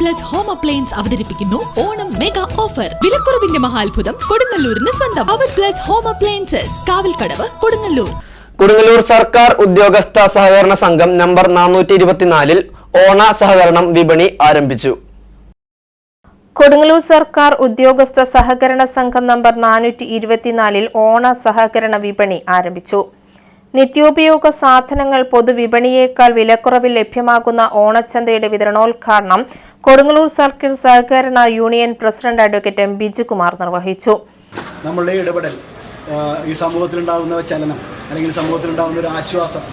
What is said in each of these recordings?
Plus home appliance അവതരിപ്പിക്കുന്നു Onam mega offer. വിലക്കുറവിന്റെ മഹാത്ഭുതം കൊടുങ്ങല്ലൂരിന് സ്വന്തം. അവർ plus home appliances. Kavalkadavu Kodungallur. Kodungallur സർക്കാർ ഉദ്യോഗസ്ഥ സഹകരണ സംഘം നമ്പർ നാനൂറ്റി ഇരുപത്തിനാലിൽ ഓണ സഹകരണം വിപണി ആരംഭിച്ചു. കൊടുങ്ങല്ലൂർ സർക്കാർ ഉദ്യോഗസ്ഥ സഹകരണ സംഘം നമ്പർ നാനൂറ്റി ഇരുപത്തിനാലിൽ ഓണ സഹകരണ വിപണി ആരംഭിച്ചു. നിത്യോപയോഗ സാധനങ്ങൾ പൊതുവിപണിയേക്കാൾ വിലക്കുറവിൽ ലഭ്യമാകുന്ന ഓണച്ചന്തയുടെ വിതരണോദ്ഘാടനം കൊടുങ്ങല്ലൂർ സർക്കിൾ സഹകരണ union president advocate M. Bijukumar നിർവഹിച്ചു. നമ്മളുടെ ഇടപെടൽ ഈ സമൂഹത്തിലുണ്ടാകുന്ന ചലനം അല്ലെങ്കിൽ സമൂഹത്തിലുണ്ടാകുന്ന ഒരു ആശ്വാസം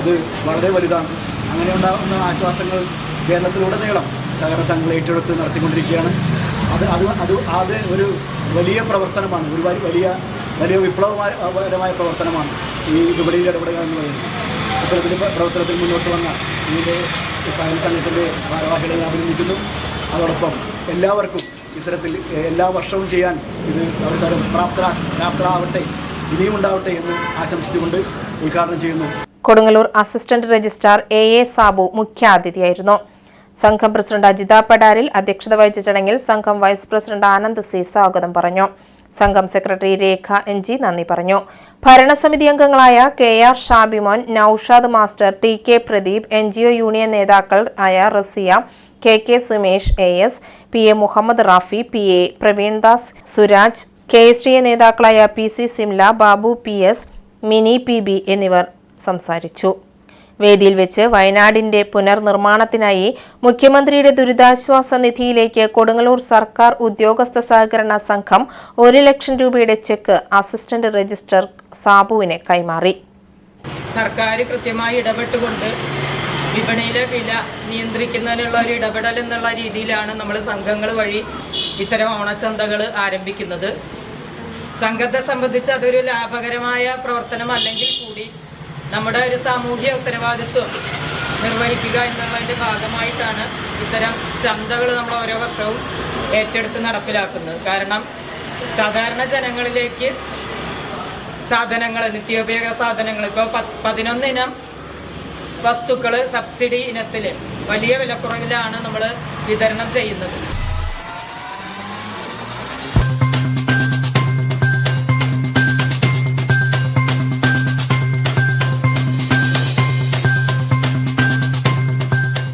അത് വളരെ വലുതാണ്. അങ്ങനെ ഉണ്ടാകുന്ന ആശ്വാസങ്ങൾ കേരളത്തിലുടനീളം സഹകരണ സംഘങ്ങൾ ഏറ്റെടുത്ത് നടത്തിക്കൊണ്ടിരിക്കുകയാണ്. അത് അത് അത് അത് ഒരു വലിയ പ്രവർത്തനമാണ് ഒരു വലിയ വലിയ വിപ്ലവപരമായ പ്രവർത്തനമാണ്. ഈ വിപണിയിൽ ഇടപെടുക എന്ന് പറയുന്നത്. ഇത്തരത്തിൽ പ്രവർത്തനത്തിൽ മുന്നോട്ട് വന്ന ഇതിന്റെ സഹന സംഘത്തിന്റെ ഭാരവാഹികളെ അഭിനന്ദിക്കുന്നു. അതോടൊപ്പം എല്ലാവർക്കും ഇത്തരത്തിൽ എല്ലാ വർഷവും ചെയ്യാൻ ഇത് അവർ പ്രാപ്തരാ പ്രാപ്തരാവട്ടെ ഇനിയും ഉണ്ടാവട്ടെ എന്ന് ആശംസിച്ചുകൊണ്ട് ഉദ്ഘാടനം ചെയ്യുന്നു. Kodungallur assistant registrar A A Sabu മുഖ്യാതിഥിയായിരുന്നു. സംഘം പ്രസിഡന്റ് അജിത പടാരിൽ അധ്യക്ഷത വഹിച്ച ചടങ്ങിൽ സംഘം വൈസ് പ്രസിഡന്റ് ആനന്ദ് സി സ്വാഗതം പറഞ്ഞു. സംഘം സെക്രട്ടറി രേഖ എൻ ജി നന്ദി പറഞ്ഞു. ഭരണസമിതി അംഗങ്ങളായ K R Shabimon Naushad master T K Pradeep N G O union നേതാക്കൾ ആയ Rasiya K K Sumesh A S P A Muhammad Rafi P A Pravindas Suraj K S D A നേതാക്കളായ P C Simla Babu P S Mini P B എന്നിവർ സംസാരിച്ചു. വേദിയിൽ വെച്ച് വയനാടിന്റെ പുനർനിർമ്മാണത്തിനായി മുഖ്യമന്ത്രിയുടെ ദുരിതാശ്വാസ നിധിയിലേക്ക് കൊടുങ്ങല്ലൂർ സർക്കാർ ഉദ്യോഗസ്ഥ സഹകരണ സംഘം ഒരു ലക്ഷം രൂപയുടെ ചെക്ക് അസിസ്റ്റന്റ് രജിസ്ട്രാർ സാബുവിനെ കൈമാറി. സർക്കാർ കൃത്യമായി ഇടപെട്ടുകൊണ്ട് വിപണിയിലെ വില നിയന്ത്രിക്കുന്നതിനുള്ള ഒരു ഇടപെടൽ എന്നുള്ള രീതിയിലാണ് നമ്മൾ സംഘങ്ങൾ വഴി ഇത്തരം ഓണച്ചന്തകൾ ആരംഭിക്കുന്നത്. സംഘത്തെ സംബന്ധിച്ച് അതൊരു ലാഭകരമായ പ്രവർത്തനം അല്ലെങ്കിൽ കൂടി നമ്മുടെ ഒരു സാമൂഹ്യ ഉത്തരവാദിത്വം നിർവഹിക്കുക എന്നുള്ളതിന്റെ ഭാഗമായിട്ടാണ് ഇത്തരം ചന്തകൾ നമ്മൾ ഓരോ വർഷവും ഏറ്റെടുത്ത് നടപ്പിലാക്കുന്നത്. കാരണം സാധാരണ ജനങ്ങളിലേക്ക് സാധനങ്ങൾ നിത്യോപയോഗ സാധനങ്ങൾ ഇപ്പോൾ പതിനൊന്നിനം വസ്തുക്കൾ സബ്സിഡി ഇനത്തിൽ വലിയ വിലക്കുറവിലാണ് നമ്മൾ വിതരണം ചെയ്യുന്നത്.